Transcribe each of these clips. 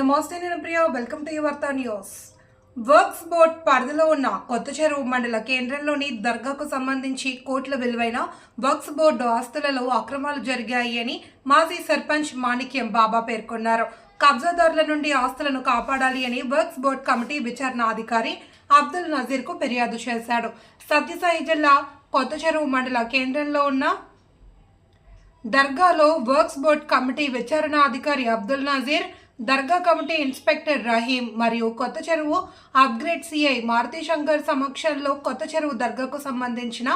నమస్తే నేను Priya welcome to యువర్త న్యూస్ వర్క్స్ బోర్డ్ పరిధిలో ఉన్న కొత్త చెరువు మండల కేంద్రంలోని దర్గాకు సంబంధించి కోట్ల విలువైన వర్క్స్ బోర్డు ఆస్తులలో అక్రమాలు జరిగాయి అని మాజీ సర్పంచ్ మాణిక్యం బాబా పేర్కొన్నారు. కబ్జాదారుల నుండి ఆస్తులను కాపాడాలి అని వర్క్స్ బోర్డ్ కమిటీ విచారణ అధికారి అబ్దుల్ నజీర్కు ఫిర్యాదు చేశాడు. సత్యసాయి జిల్లా కొత్త చెరువు మండల కేంద్రంలో ఉన్న దర్గాలో వర్క్స్ బోర్డ్ కమిటీ విచారణ అధికారి అబ్దుల్ నజీర్ దర్గా కమిటీ ఇన్స్పెక్టర్ రహీం మరియు కొత్త చెరువు అప్గ్రేడ్ సిఐ మారుతి శంకర్ సమక్షంలో కొత్త చెరువు దర్గాకు సంబంధించిన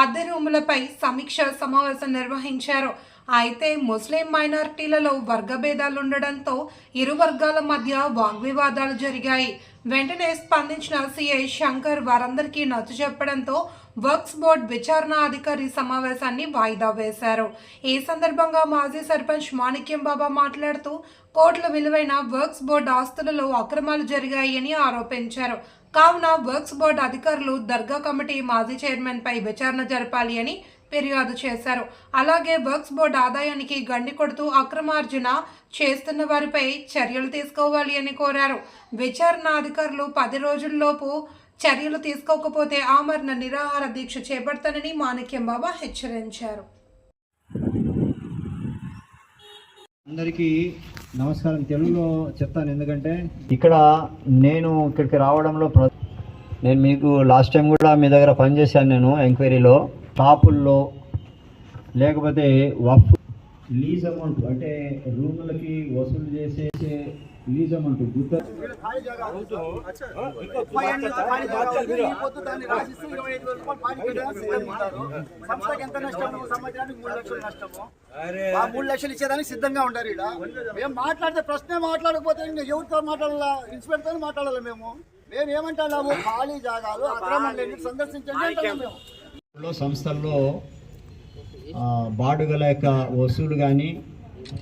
అద్దె రూములపై సమీక్ష సమావేశం నిర్వహించారు. అయితే ముస్లిం మైనారిటీలలో వర్గభేదాలు ఉండడంతో ఇరు వర్గాల మధ్య వాగ్వివాదాలు జరిగాయి. వెంటనే స్పందించిన సీఐ శంకర్ వారందరికీ నచ్చ చెప్పడంతో వర్క్స్ బోర్డ్ విచారణ అధికారి సమావేశాన్ని వాయిదా వేశారు. ఈ సందర్భంగా మాజీ సర్పంచ్ మాణిక్యం బాబా మాట్లాడుతూ కోట్ల విలువైన వర్క్స్ బోర్డు ఆస్తులలో అక్రమాలు జరిగాయని ఆరోపించారు. కావున వర్క్స్ బోర్డు అధికారులు దర్గా కమిటీ మాజీ చైర్మన్పై విచారణ జరపాలి అని ఫిర్యాదు చేశారు. అలాగే వర్క్స్ బోర్డు ఆదాయానికి గండి కొడుతూ అక్రమార్జన చేస్తున్న వారిపై చర్యలు తీసుకోవాలి అని కోరారు. విచారణ అధికారులు పది రోజుల్లోపు చర్యలు తీసుకోకపోతే ఆమరణ నిరాహార దీక్ష చేపడతానని మాణిక్యం బాబా హెచ్చరించారు. అందరికీ నమస్కారం. తెలుగులో చెప్తాను ఎందుకంటే ఇక్కడ నేను ఇక్కడికి రావడంలో ప్ర- నేను మీకు లాస్ట్ టైం కూడా మీ దగ్గర పనిచేశాను నేను ఎంక్వైరీలో. షాపుల్లో లేకపోతే వఫ్ లీజ్ అమౌంట్ అంటే రూములకి వసూలు చేసే లీజ్ అమౌంట్ గుత్త సంస్థకి ఎంత నష్టము సంవత్సరానికి మూడు లక్షలు ఇచ్చేదానికి సిద్ధంగా ఉంటారు ఇక్కడ మేము మాట్లాడితే ప్రశ్నే మాట్లాడకపోతే ఇంకా ఎవరితో మాట్లాడాలా? ఇన్స్పెక్టర్ మాట్లాడాలి మేము? మేము ఏమంటాము? ఖాళీ జాగాలు అక్రమం లేని సందర్శించండి అంటున్నాం మేము. సంస్థల్లో బాడుగల యొక్క వసూలు కానీ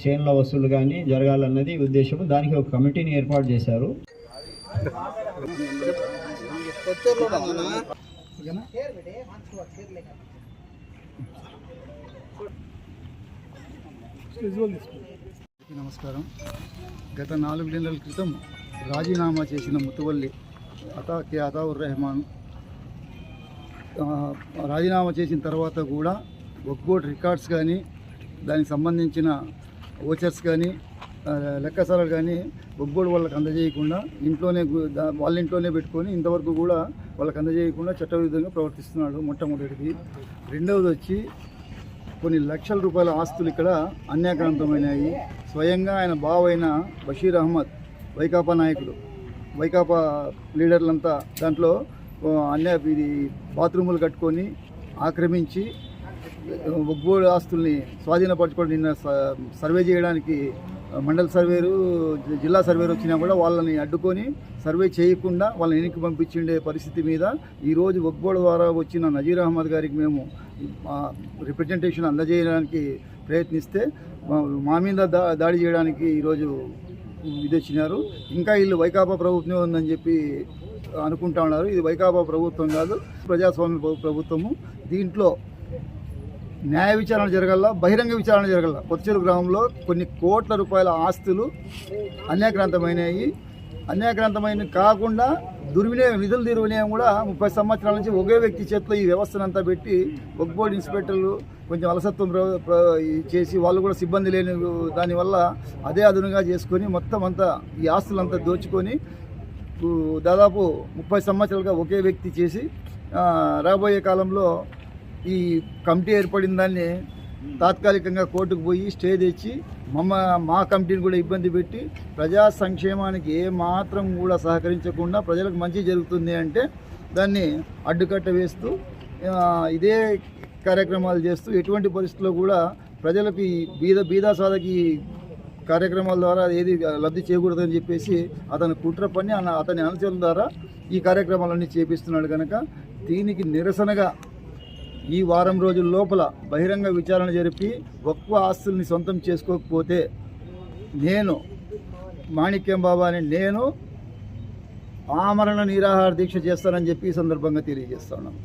చేన్ల వసూలు కానీ జరగాలన్నది ఉద్దేశం దానికి ఒక కమిటీని ఏర్పాటు చేశారు. నమస్కారం. గత నాలుగు నెలల క్రితం రాజీనామా చేసిన ముతువల్లి అతా కే అతావుర్ రెహమాన్ రాజీనామా చేసిన తర్వాత కూడా ఒక్కోటి రికార్డ్స్ కానీ దానికి సంబంధించిన ఓచర్స్ కానీ లెక్కసారాలు కానీ ఒక్కోటి వాళ్ళకి అందజేయకుండా ఇంట్లోనే వాళ్ళ ఇంట్లోనే పెట్టుకొని ఇంతవరకు కూడా వాళ్ళకి అందజేయకుండా చట్టవిరుద్ధంగా ప్రవర్తిస్తున్నాడు మొట్టమొదటిది. రెండవది వచ్చి కొన్ని లక్షల రూపాయల ఆస్తులు ఇక్కడ అన్యాక్రాంతమైనాయి. స్వయంగా ఆయన బావైన బషీర్ అహ్మద్ వైకాపా నాయకులు వైకాపా లీడర్లంతా దాంట్లో అన్య ఇది బాత్రూములు కట్టుకొని ఆక్రమించి ఒగ్గోడు ఆస్తుల్ని స్వాధీనపరచుకొని నిన్న స- సర్వే చేయడానికి మండల సర్వేరు జిల్లా సర్వేరు వచ్చినా కూడా వాళ్ళని అడ్డుకొని సర్వే చేయకుండా వాళ్ళని వెనక్కి పంపించిండే పరిస్థితి మీద ఈరోజు ఒగ్గోడు ద్వారా వచ్చిన నజీర్ అహ్మద్ గారికి మేము రిప్రజెంటేషన్ అందజేయడానికి ప్రయత్నిస్తే మా- మా మీద దా దాడి చేయడానికి ఈరోజు ఇది వచ్చినారు ఇంకా వీళ్ళు వైకాపా ప్రభుత్వం ఉందని చెప్పి అనుకుంటా ఉన్నారు. ఇది వైకాపా ప్రభుత్వం కాదు ప్రజాస్వామ్య ప్రభుత్వము. దీంట్లో న్యాయ విచారణ జరగల బహిరంగ విచారణ జరగల కొత్తచెరు గ్రామంలో కొన్ని కోట్ల రూపాయల ఆస్తులు అన్యాక్రాంతమైనవి అన్యాక్రాంతమైన కాకుండా దుర్వినియోగం నిధులు దుర్వినియోగం కూడా ముప్పై సంవత్సరాల నుంచి ఒకే వ్యక్తి చేతిలో ఈ వ్యవస్థనంతా పెట్టి ఒక బోర్డు ఇన్స్పెక్టర్లు కొంచెం అలసత్వం ప్ర- చేసి వాళ్ళు కూడా సిబ్బంది లేని దానివల్ల అదే అదునుగా చేసుకొని మొత్తం అంతా ఈ ఆస్తులంతా దోచుకొని దాదాపు ముప్పై సంవత్సరాలుగా ఒకే వ్యక్తి చేసి రాబోయే కాలంలో ఈ కమిటీ ఏర్పడిన దాన్ని తాత్కాలికంగా కోర్టుకు పోయి స్టే తెచ్చి మమ్మ మా కమిటీని కూడా ఇబ్బంది పెట్టి ప్రజా సంక్షేమానికి ఏ మాత్రం కూడా సహకరించకుండా ప్రజలకు మంచి జరుగుతుంది అంటే దాన్ని అడ్డుకట్ట వేస్తూ ఇదే కార్యక్రమాలు చేస్తూ ఎటువంటి పరిస్థితుల్లో కూడా ప్రజలకు బీద బీదాసాదకి కార్యక్రమాల ద్వారా ఏది లబ్ధి చేయకూడదని చెప్పేసి అతను కుట్ర పని అతని అనుచరుల ద్వారా ఈ కార్యక్రమాలన్నీ చేపిస్తున్నాడు కనుక దీనికి నిరసనగా ఈ వారం రోజుల లోపల బహిరంగ విచారణ జరిపి ఒక్క ఆస్తుల్ని సొంతం చేసుకోకపోతే నేను మాణిక్యం బాబా అని నేను ఆమరణ నిరాహార దీక్ష చేస్తానని చెప్పి ఈ సందర్భంగా తెలియజేస్తున్నాను